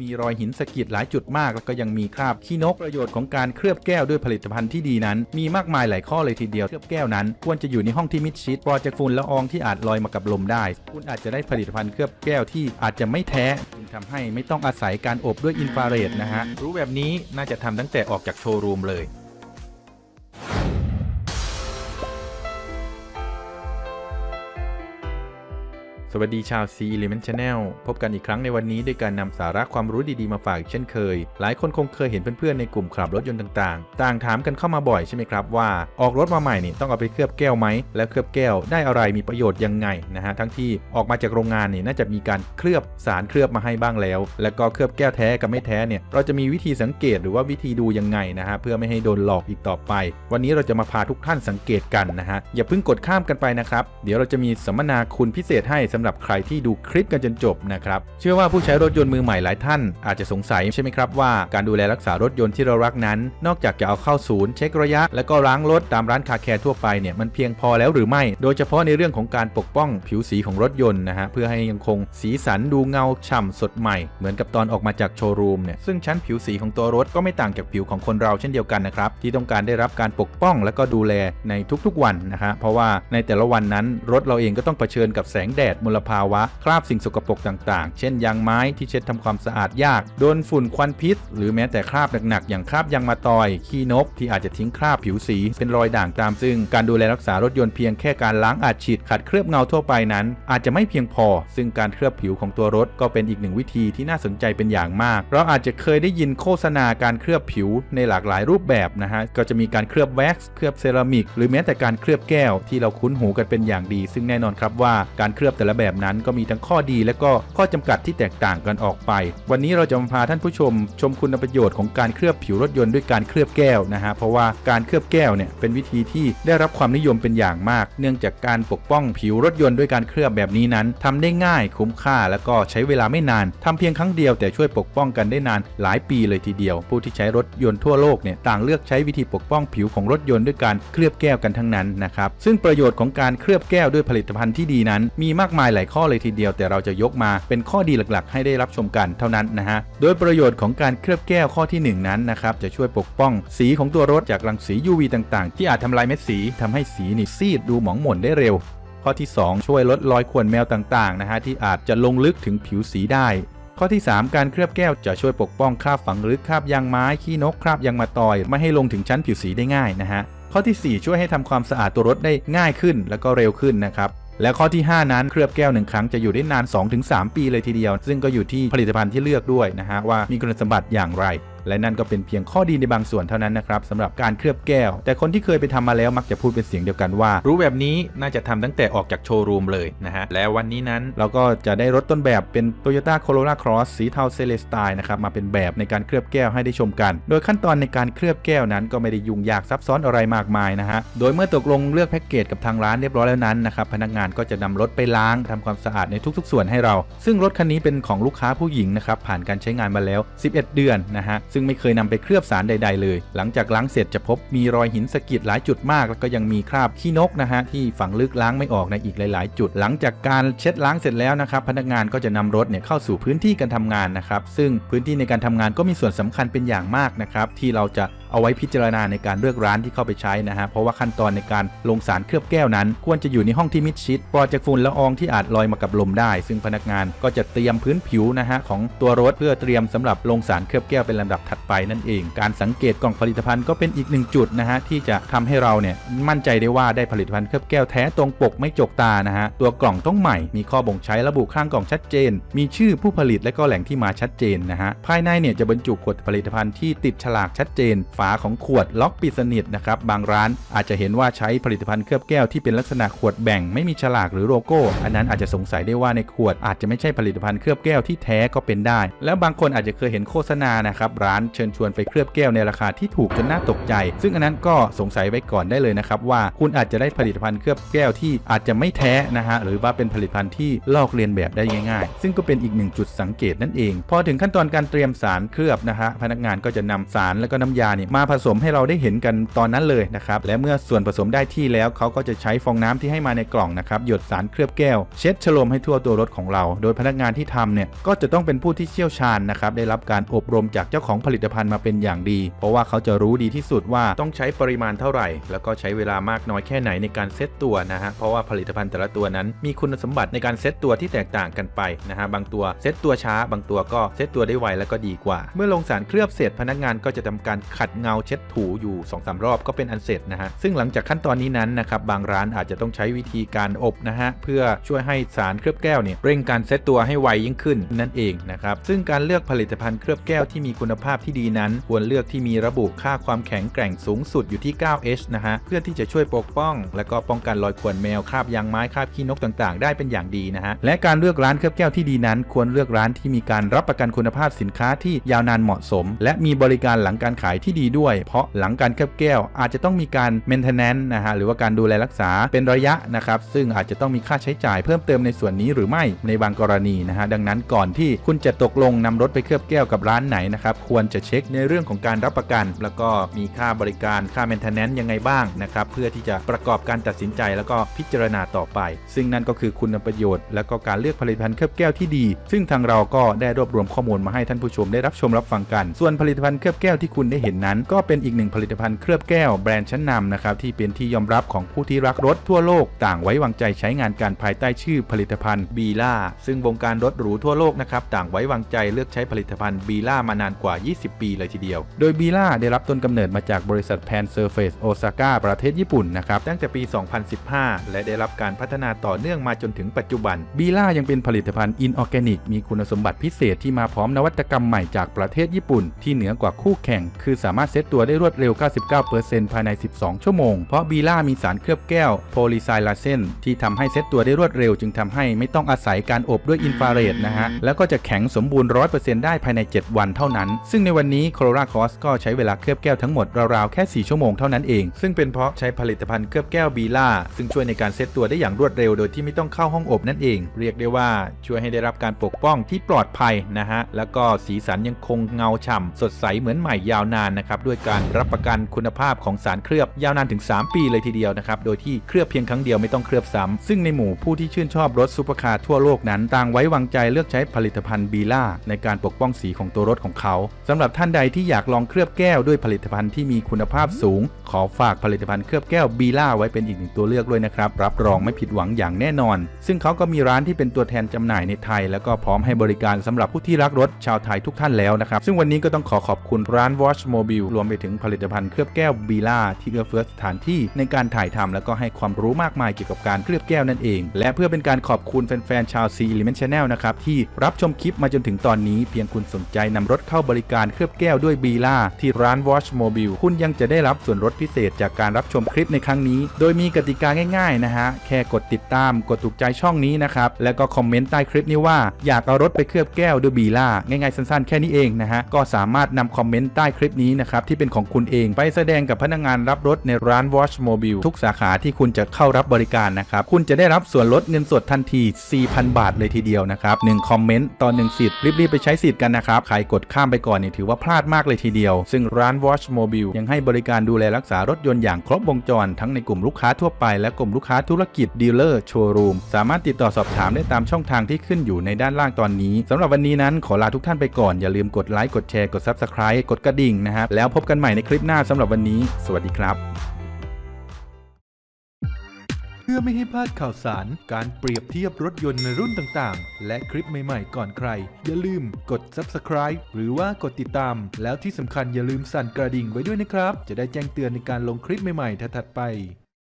มีรอยหินสะกิดหลายจุดมาก แล้วก็ยังมีคราบขี้นกประโยชน์ของการเคลือบแก้วด้วยผลิตภัณฑ์ที่ดีนั้น มีมากมายหลายข้อเลยทีเดียวเคลือบแก้วนั้น ควรจะอยู่ในห้องที่มิดชิดปลอดจากฝุ่นละอองที่อาจลอยมากับลมได้ คุณอาจจะได้ผลิตภัณฑ์เคลือบแก้วที่อาจจะไม่แท้จึงทำให้ไม่ต้องอาศัยการอบด้วยอินฟราเรดนะฮะรู้แบบนี้น่าจะทำตั้งแต่ออกจากโชว์รูมเลย สวัสดีชาว C Element Channel พบกันอีกครั้งในวันนี้ด้วยการนำสาระความรู้ดีๆมาฝากอีกเช่นเคย หลายคนคงเคยเห็นเพื่อนๆในกลุ่มขับรถยนต์ต่างๆ ต่างถามกันเข้ามาบ่อยใช่ไหมครับว่าออกรถมาใหม่นี่ต้องเอาไปเคลือบแก้วไหม แล้วเคลือบแก้วได้อะไรมีประโยชน์ยังไงนะฮะทั้งที่ออกมาจากโรงงานนี่น่าจะมีการเคลือบสารเคลือบมาให้บ้างแล้ว แล้วก็เคลือบแก้วแท้กับไม่แท้เนี่ยเราจะมีวิธีสังเกตหรือว่าวิธีดูยังไงนะฮะเพื่อไม่ให้โดนหลอกอีกต่อไป วันนี้เราจะมาพาทุกท่านสังเกตกันนะฮะอย่าเพิ่งกดข้ามกันไปนะครับเดี๋ยวเราจะมีสัมมนาคุณพิเศษให้สำหรับใครที่ดูคลิปกันจนจบนะครับเชื่อว่าผู้ใช้รถยนต์มือใหม่หลายท่าน อาจจะสงสัยใช่ไหมครับว่าการดูแลรักษารถยนต์ที่เรารักนั้น นอกจากจะเอาเข้าศูนย์เช็คระยะ แล้วก็ล้างรถตามร้านคาแคร์ทั่วไปเนี่ยมันเพียงพอแล้วหรือไม่ โดยเฉพาะในเรื่องของการปกป้องผิวสีของรถยนต์นะฮะเพื่อให้ยังคงสีสันดูเงาฉ่ำสดใหม่ เหมือนกับตอนออกมาจากโชว์รูมเนี่ยซึ่งชั้นผิวสีของตัวรถก็ไม่ต่างจากผิวของคนเราเช่นเดียวกันนะครับที่ต้องการได้รับการปกป้องและก็ดูแลในทุกๆวันนะฮะเพราะว่าในแต่ละวันนั้นรถเราเองก็ต้องเผชิญกับแสงแดดมลภาวะ คราบสิ่งสกปรกต่างๆ เช่นยางไม้ที่เช็ดทำความสะอาดยาก โดนฝุ่นควันพิษ หรือแม้แต่คราบหนักๆ อย่างคราบยางมาตอย ขี้นกที่อาจจะทิ้งคราบผิวสี เป็นรอยด่างตามซึ่ง การดูแลรักษารถยนต์เพียงแค่การล้างอาดฉีดขัดเคลือบเงาทั่วไปนั้น อาจจะไม่เพียงพอ ซึ่งการเคลือบผิวของตัวรถก็เป็นอีกหนึ่งวิธีที่น่าสนใจเป็นอย่างมาก เราอาจจะเคยได้ยินโฆษณาการเคลือบผิวในหลากหลายรูปแบบนะฮะก็จะมีการเคลือบแว็กซ์เคลือบเซรามิกหรือแม้แต่การเคลือบแก้วที่เราคุ้นหูกันเป็นอย่างดี ซึ่งแน่นอนครับว่าการเคลือบแต่ละแบบนั้นก็มีทั้งข้อดีและก็ข้อจำกัดที่แตกต่างกันออกไป วันนี้เราจะมาพาท่านผู้ชม ชมคุณประโยชน์ของการเคลือบผิวรถยนต์ด้วยการเคลือบแก้วนะฮะเพราะว่าการเคลือบแก้วเนี่ยเป็นวิธีที่ได้รับความนิยมเป็นอย่างมาก เนื่องจากการปกป้องผิวรถยนต์ด้วยการเคลือบแบบนี้นั้นทำได้ง่ายคุ้มค่า แล้วก็ใช้เวลาไม่นานทำเพียงครั้งเดียวแต่ช่วยปกป้องกันได้นานหลายปีเลยทีเดียว ผู้ที่ใช้รถยนต์ทั่วโลกเนี่ยต่างเลือกใช้วิธีปกป้องผิวของรถยนต์ด้วยการเคลือบแก้วกันทั้งนั้นนะครับซึ่งประโยชน์ของการเคลือบแก้วด้วยผลิตภัณฑ์ที่ดีนั้น มีมากมายหลายข้อเลยทีเดียว แต่เราจะยกมาเป็นข้อดีหลักๆ ให้ได้รับชมกันเท่านั้นนะฮะ โดยประโยชน์ของการเคลือบแก้วข้อที่หนึ่งนั้นนะครับจะช่วยปกป้องสีของตัวรถจากรังสี UV ต่างๆ ที่อาจทำลายเม็ดสีทำให้สีนี่ซีดดูหมองหม่นได้เร็วข้อที่ 2 ช่วยลดรอยข่วนแมวต่างๆนะฮะที่อาจจะลงลึกถึงผิวสีได้ ข้อที่ 3 การเคลือบแก้วจะช่วยปกป้องคราบฝังลึกคราบยางไม้ขี้นกคราบยางมาตอย ไม่ให้ลงถึงชั้นผิวสีได้ง่ายนะฮะข้อทีสี่4 ช่วยให้ทำความสะอาดตัวรถได้ง่ายขึ้น แล้วก็เร็วขึ้นนะครับ และข้อที่ 5 นั้นเคลือบแก้วหนึ่งครั้งจะอยู่ได้นาน 2-3 ปีเลยทีเดียว ซึ่งก็อยู่ที่ผลิตภัณฑ์ที่เลือกด้วยนะฮะว่ามีคุณสมบัติอย่างไร และนั่นก็เป็นเพียงข้อดีในบางส่วนเท่านั้นนะครับสำหรับการเคลือบแก้ว แต่คนที่เคยไปทำมาแล้วมักจะพูดเป็นเสียงเดียวกันว่า รู้แบบนี้น่าจะทำตั้งแต่ออกจากโชว์รูมเลยนะฮะและวันนี้นั้นเราก็จะได้รถต้นแบบเป็น Toyota Corolla Cross สีเทาเซเลสไตล์นะครับมาเป็นแบบในการเคลือบแก้วให้ได้ชมกัน โดยขั้นตอนในการเคลือบแก้วนั้นก็ไม่ได้ยุ่งยากซับซ้อนอะไรมากมายนะฮะโดยเมื่อตกลงเลือกแพ็กเกจกับทางร้านเรียบร้อยแล้วนั้นนะครับพนักงานก็จะนำรถไปล้างทำความสะอาดในทุกๆ ส่วนให้เรา ซึ่งรถคันนี้เป็นของลูกค้าผู้หญิงนะครับผ่านการใช้งานมาแล้ว 11 เดือนนะฮะซึ่งไม่เคยนำไปเคลือบสารใด ๆ เลย หลังจากล้างเสร็จจะพบมีรอยหินสะกิดหลายจุดมาก แล้วก็ยังมีคราบขี้นกนะฮะที่ฝังลึกล้างไม่ออกในอีกหลาย ๆ จุด หลังจากการเช็ดล้างเสร็จแล้วนะครับพนักงานก็จะนำรถเนี่ยเข้าสู่พื้นที่การทำงานนะครับซึ่งพื้นที่ในการทำงานก็มีส่วนสำคัญเป็นอย่างมากนะครับที่เราจะ เอาไว้พิจารณาในการเลือกร้านที่เข้าไปใช้นะฮะเพราะว่าขั้นตอนในการลงสารเคลือบแก้วนั้น ควรจะอยู่ในห้องที่มิดชิดปลอดจากฝุ่นละอองที่อาจลอยมากับลมได้ ซึ่งพนักงานก็จะเตรียมพื้นผิวนะฮะของตัวรถเพื่อเตรียมสำหรับลงสารเคลือบแก้วเป็นลำดับถัดไปนั่นเอง การสังเกตกล่องผลิตภัณฑ์ก็เป็นอีกหนึ่งจุดนะฮะที่จะทำให้เราเนี่ยมั่นใจได้ว่าได้ผลิตภัณฑ์เคลือบแก้วแท้ตรงปกไม่จกตานะฮะตัวกล่องต้องใหม่มีข้อบ่งใช้ระบุข้างกล่องชัดเจน มีชื่อผู้ผลิตและก็แหล่งที่มาชัดเจนนะฮะภายในเนี่ยจะบรรจุขวดผลิตภัณฑ์ที่ติดฉลากชัดเจน ฝาของขวดล็อกปิดสนิทนะครับ บางร้านอาจจะเห็นว่าใช้ผลิตภัณฑ์เคลือบแก้วที่เป็นลักษณะขวดแบ่งไม่มีฉลากหรือโลโก้ อันนั้นอาจจะสงสัยได้ว่าในขวดอาจจะไม่ใช่ผลิตภัณฑ์เคลือบแก้วที่แท้ก็เป็นได้ แล้วบางคนอาจจะเคยเห็นโฆษณานะครับร้านเชิญชวนไปเคลือบแก้วในราคาที่ถูกจนน่าตกใจ ซึ่งอันนั้นก็สงสัยไว้ก่อนได้เลยนะครับว่าคุณอาจจะได้ผลิตภัณฑ์เคลือบแก้วที่อาจจะไม่แท้นะฮะหรือว่าเป็นผลิตภัณฑ์ที่ลอกเลียนแบบได้ง่าย ๆ ซึ่งก็เป็นอีกหนึ่งจุดสังเกตนั่นเอง พอถึงขั้นตอนการเตรียมสารเคลือบนะฮะพนักงานก็จะนำสารแล้วก็น้ำยาเนี่ยมาผสมให้เราได้เห็นกันตอนนั้นเลยนะครับและเมื่อส่วนผสมได้ที่แล้วเขาก็จะใช้ฟองน้ำที่ให้มาในกล่องนะครับหยดสารเคลือบแก้ว เช็ดฉลมให้ทั่วตัวรถของเรา โดยพนักงานที่ทำเนี่ยก็จะต้องเป็นผู้ที่เชี่ยวชาญนะครับได้รับการอบรมจากเจ้าของผลิตภัณฑ์มาเป็นอย่างดี เพราะว่าเขาจะรู้ดีที่สุดว่าต้องใช้ปริมาณเท่าไหร่ แล้วก็ใช้เวลามากน้อยแค่ไหนในการเซตตัวนะฮะเพราะว่าผลิตภัณฑ์แต่ละตัวนั้น มีคุณสมบัติในการเซตตัวที่แตกต่างกันไปนะฮะบางตัวเซตตัวช้า บางตัวก็เซตตัวได้ไวแล้วก็ดีกว่า เมื่อลงสารเคลือบเสร็จพนักงานก็จะทำการขัดเงาเช็ดถูอยู่2อสรอบก็เป็นอันเสร็จนะฮะซึ่งหลังจากขั้นตอนนี้นั้นนะครับบางร้านอาจจะต้องใช้วิธีการอบนะฮะเพื่อช่วยให้สารเคลือบแก้วเนี่ยเร่งการเซตตัวให้ไวยิ่งขึ้นนั่นเองนะครับซึ่งการเลือกผลิตภัณฑ์เคลือบแก้วที่มีคุณภาพที่ดีนั้น ควรเลือกที่มีระบุค่าความแข็งแกร่งสูงสุดอยู่ที่ 9H นะฮะเพื่อที่จะช่วยปกป้อง และก็ป้องกันรอยข่วนแมวคราบยางไม้คราบขี้นกต่างๆ ได้เป็นอย่างดีนะฮะและการเลือกร้านเคลือบแก้วที่ดีนั้น ควรเลือกร้านที่มีการรับประกันคุณภาพสินค้าที่ยาวนานเหมาะสม และมีบริการหลังการขายที่ดีด้วย เพราะหลังการเคลือบแก้ว อาจจะต้องมีการ maintenance นะฮะหรือว่าการดูแลรักษาเป็นระยะนะครับ ซึ่งอาจจะต้องมีค่าใช้จ่ายเพิ่มเติมในส่วนนี้หรือไม่ในบางกรณีนะฮะดังนั้นก่อนที่คุณจะตกลงนำรถไปเคลือบแก้วกับร้านไหนนะครับควรจะเช็คในเรื่องของการรับประกัน แล้วก็มีค่าบริการค่า maintenance ยังไงบ้างนะครับเพื่อที่จะประกอบการตัดสินใจแล้วก็พิจารณาต่อไป ซึ่งนั่นก็คือคุณประโยชน์ และก็การเลือกผลิตภัณฑ์เคลือบแก้วที่ดี ซึ่งทางเราก็ได้รวบรวมข้อมูลมาให้ท่านผู้ชมได้รับชมรับฟังกัน ส่วนผลิตภัณฑ์เคลือบแก้วที่คุณได้เห็นนั้นก็เป็นอีกหนึ่งผลิตภัณฑ์เคลือบแก้วแบรนด์ชั้นนำนะครับที่เป็นที่ยอมรับของผู้ที่รักรถทั่วโลกต่างไว้วางใจใช้งานการภายใต้ชื่อผลิตภัณฑ์บีล่าซึ่งวงการรถหรูทั่วโลกนะครับต่างไว้วางใจเลือกใช้ผลิตภัณฑ์บีล่ามานานกว่า 20 ปีเลยทีเดียว โดยบีล่าได้รับต้นกำเนิดมาจากบริษัทแพนเซอร์เฟสโอซาก้าประเทศญี่ปุ่นนะครับตั้งแต่ปี 2015 และได้รับการพัฒนาต่อเนื่องมาจนถึงปัจจุบันบีล่ายังเป็นผลิตภัณฑ์อินออร์แกนิกมีคุณสมบัติพิเศษที่มาพร้อมนวัตกรรมใหม่จากประเทศญี่ปุ่น ที่เหนือกว่าคู่แข่ง คือสามารถเซตตัวได้รวดเร็ว 99%ภายใน 12 ชั่วโมง เพราะบีล่ามีสารเคลือบแก้วโพลีไซลาเซนที่ทำให้เซตตัวได้รวดเร็ว จึงทำให้ไม่ต้องอาศัยการอบด้วยอินฟราเรดนะฮะ แล้วก็จะแข็งสมบูรณ์ 100%ได้ภายใน 7 วันเท่านั้น ซึ่งในวันนี้ c o r o r a Cross ก็ใช้เวลาเคลือบแก้วทั้งหมดราวๆแค่ 4 ชั่วโมงเท่านั้นเอง ซึ่งเป็นเพราะใช้ผลิตภัณฑ์เคลือบแก้วบีล่าซึ่งช่วยในการเซตตัวได้อย่างรวดเร็ว โดยที่ไม่ต้องเข้าห้องอบนั่นเอง เรียกได้ว่าช่วยให้ได้รับการปกป้องที่ปลอดภัยนะฮะแล้วก็สีสันยังคงเงาฉ่ำสดใสเหมือนใหม่ยาวนานนะครับด้วยการรับประกันคุณภาพของสารเคลือบยาวนานถึง 3 ปีเลยทีเดียวนะครับโดยที่เคลือบเพียงครั้งเดียวไม่ต้องเคลือบซ้ำซึ่งในหมู่ผู้ที่ชื่นชอบรถซุปเปอร์คาร์ทั่วโลกนั้นต่างไว้วางใจเลือกใช้ผลิตภัณฑ์บีล่าในการปกป้องสีของตัวรถของเขาสำหรับท่านใดที่อยากลองเคลือบแก้วด้วยผลิตภัณฑ์ที่มีคุณภาพสูง ขอฝากผลิตภัณฑ์เคลือบแก้วบีล่าไว้เป็นอีกหนึ่งตัวเลือกด้วยนะครับรับรองไม่ผิดหวังอย่างแน่นอน ซึ่งเขาก็มีร้านที่เป็นตัวแทนจำหน่ายในไทย แล้วก็พร้อมให้บริการสำหรับผู้ที่รักรถชาวไทยทุกท่านแล้วนะครับซึ่งวันนี้ก็ต้องขอขอบคุณร้าน Watch Mobile รวมไปถึงผลิตภัณฑ์เคลือบแก้วบีล่าที่เอื้อเฟื้อสถานที่ในการถ่ายทำแล้วก็ให้ความรู้มากมายเกี่ยวกับการเคลือบแก้วนั่นเอง และเพื่อเป็นการขอบคุณแฟนๆชาว C Element Channel นะครับที่รับชมคลิปมาจนถึงตอนนี้เพียงคุณสนใจนำรถเข้าบริการเคลือบแก้วด้วยบีล่าที่ร้าน Watch Mobile คุณยังจะได้รับส่วนลดพิเศษจากการรับชมคลิปในครั้งนี้ โดยมีกติกาง่ายๆนะฮะแค่กดติดตามกดถูกใจช่องนี้นะครับแล้วก็คอมเมนต์ใต้คลิปนี้ว่าอยากเอารถไปเคลือบแก้วด้วยบีล่าง่ายๆสั้นๆ แค่นี้เองนะฮะก็สามารถนำคอมเมนต์ใต้คลิปนี้นะครับที่เป็นของคุณเองไปแสดงกับพนักงานรับรถในร้าน Watch Mobile ทุกสาขาที่คุณจะเข้ารับบริการนะครับคุณจะได้รับส่วนลดเงินสดทันที 4,000 บาทเลยทีเดียวนะครับ1คอมเมนต์ต่อ1สิทธิ์รีบๆไปใช้สิทธิ์กันนะครับใครกดข้ามไปก่อนเนี่ยถือว่าพลาดมากเลยทีเดียว ซึ่งร้าน Watch Mobile ยังให้บริการดูแลรักษารถยนต์อย่างครบวงจร ทั้งในกลุ่มลูกค้าทั่วไปและกลุ่มลูกค้าธุรกิจดีลเลอร์โชว์รูมสามารถติดต่อสอบถามได้ตามช่องทางที่ขึ้นอยู่ในด้านล่างตอนนี้สำหรับวันนี้นั้นขอลาทุกท่านไปก่อนอย่าลืมกดไลค์กดแชร์กด Subscribe กดกระดิ่งนะครับแล้วพบกันใหม่ในคลิปหน้าสำหรับวันนี้ สวัสดีครับ เพื่อไม่ให้พลาดข่าวสาร การเปรียบเทียบรถยนต์ในรุ่นต่างๆ และคลิปใหม่ๆ ก่อนใคร อย่าลืมกด subscribe หรือว่ากดติดตาม แล้วที่สำคัญอย่าลืมสั่นกระดิ่งไว้ด้วยนะครับ จะได้แจ้งเตือนในการลงคลิปใหม่ๆถัดๆไป